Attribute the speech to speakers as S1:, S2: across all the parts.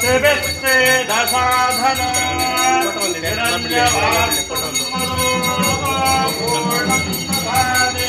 S1: ತ್ರಿವಿಚ್ಛೇದ ಸಾಧನ ಪೂರ್ಣಂ ದದಾಮಿ.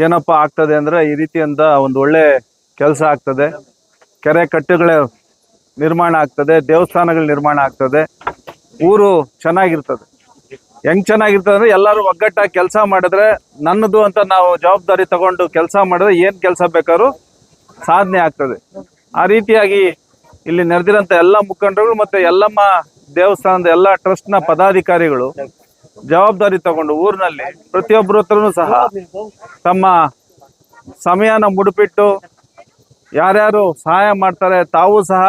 S2: ಏನಪ್ಪ ಆಗ್ತದೆ ಅಂದ್ರೆ ಈ ರೀತಿಯಿಂದ ಒಂದು ಒಳ್ಳೆ ಕೆಲಸ ಆಗ್ತದೆ. ಕೆರೆ ಕಟ್ಟೆಗಳ ನಿರ್ಮಾಣ ಆಗ್ತದೆ, ದೇವಸ್ಥಾನಗಳ ನಿರ್ಮಾಣ ಆಗ್ತದೆ. ಊರು ಚೆನ್ನಾಗಿರ್ತದೆ. ಹೆಂಗ್ ಚೆನ್ನಾಗಿರ್ತದೆ ಅಂದ್ರೆ ಎಲ್ಲರೂ ಒಗ್ಗಟ್ಟಾಗಿ ಕೆಲಸ ಮಾಡಿದ್ರೆ ನನ್ನದು ಅಂತ ನಾವು ಜವಾಬ್ದಾರಿ ತಗೊಂಡು ಕೆಲಸ ಮಾಡಿದ್ರೆ ಏನ್ ಕೆಲಸ ಬೇಕಾದ್ರೂ ಸಾಧನೆ ಆಗ್ತದೆ. ಆ ರೀತಿಯಾಗಿ ಇಲ್ಲಿ ನೆರೆದಿರೋಂಥ ಎಲ್ಲ ಮುಖಂಡರುಗಳು ಮತ್ತೆ ಎಲ್ಲಮ್ಮ ದೇವಸ್ಥಾನದ ಎಲ್ಲ ಟ್ರಸ್ಟ್ನ ಪದಾಧಿಕಾರಿಗಳು ಜವಾಬ್ದಾರಿ ತಗೊಂಡು ಊರಿನಲ್ಲಿ ಪ್ರತಿಯೊಬ್ಬರ ಹತ್ರನೂ ಸಹ ತಮ್ಮ ಸಮಯನ ಮುಡುಪಿಟ್ಟು ಯಾರ್ಯಾರು ಸಹಾಯ ಮಾಡ್ತಾರೆ, ತಾವು ಸಹ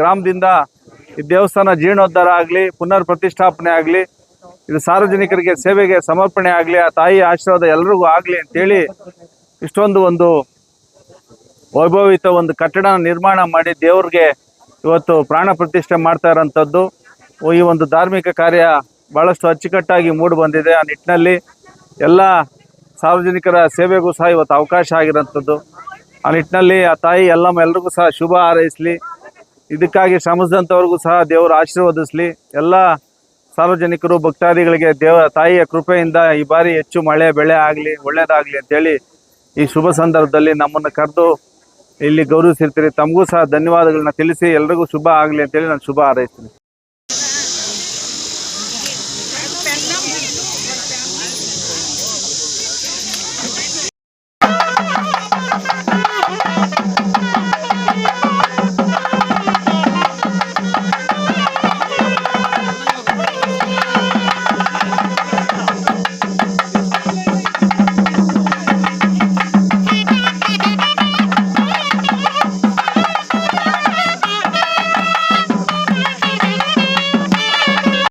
S2: ಗ್ರಾಮದಿಂದ ಈ ದೇವಸ್ಥಾನ ಜೀರ್ಣೋದ್ಧಾರ ಆಗಲಿ ಪುನರ್ ಪ್ರತಿಷ್ಠಾಪನೆ ಆಗಲಿ, ಇದು ಸಾರ್ವಜನಿಕರಿಗೆ ಸೇವೆಗೆ ಸಮರ್ಪಣೆ ಆಗಲಿ, ಆ ತಾಯಿ ಆಶೀರ್ವಾದ ಎಲ್ರಿಗೂ ಆಗಲಿ ಅಂತೇಳಿ ಇಷ್ಟೊಂದು ಒಂದು ವೈಭವಿತ ಒಂದು ಕಟ್ಟಡ ನಿರ್ಮಾಣ ಮಾಡಿ ದೇವ್ರಿಗೆ ಇವತ್ತು ಪ್ರಾಣ ಪ್ರತಿಷ್ಠೆ ಮಾಡ್ತಾ ಇರೋಂಥದ್ದು. ಈ ಒಂದು ಧಾರ್ಮಿಕ ಕಾರ್ಯ ಬಹಳಷ್ಟು ಅಚ್ಚುಕಟ್ಟಾಗಿ ಮೂಡಿ ಬಂದಿದೆ. ಆ ನಿಟ್ಟಿನಲ್ಲಿ ಎಲ್ಲ ಸಾರ್ವಜನಿಕರ ಸೇವೆಗೂ ಸಹ ಇವತ್ತು ಅವಕಾಶ ಆಗಿರೋಂಥದ್ದು ಆ ನಿಟ್ಟಿನಲ್ಲಿ ಆ ತಾಯಿ ಎಲ್ಲಮ್ಮ ಎಲ್ರಿಗೂ ಸಹ ಶುಭ ಹಾರೈಸಲಿ. ಇದಕ್ಕಾಗಿ ಶ್ರಮಿಸಿದಂಥವ್ರಿಗೂ ಸಹ ದೇವರು ಆಶೀರ್ವದಿಸಲಿ. ಎಲ್ಲ ಸಾರ್ವಜನಿಕರು, ಭಕ್ತಾದಿಗಳಿಗೆ ದೇವ ತಾಯಿಯ ಕೃಪೆಯಿಂದ ಈ ಬಾರಿ ಹೆಚ್ಚು ಮಳೆ, ಬೆಳೆ ಆಗಲಿ ಒಳ್ಳೆಯದಾಗಲಿ ಅಂತೇಳಿ ಈ ಶುಭ ಸಂದರ್ಭದಲ್ಲಿ ನಮ್ಮನ್ನು ಕರೆದು ಇಲ್ಲಿ ಗೌರವಿಸಿರ್ತೀರಿ. ತಮಗೂ ಸಹ ಧನ್ಯವಾದಗಳನ್ನ ತಿಳಿಸಿ ಎಲ್ರಿಗೂ ಶುಭ ಆಗಲಿ ಅಂತೇಳಿ ನಾನು ಶುಭ ಹಾರೈಸ್ತೀನಿ.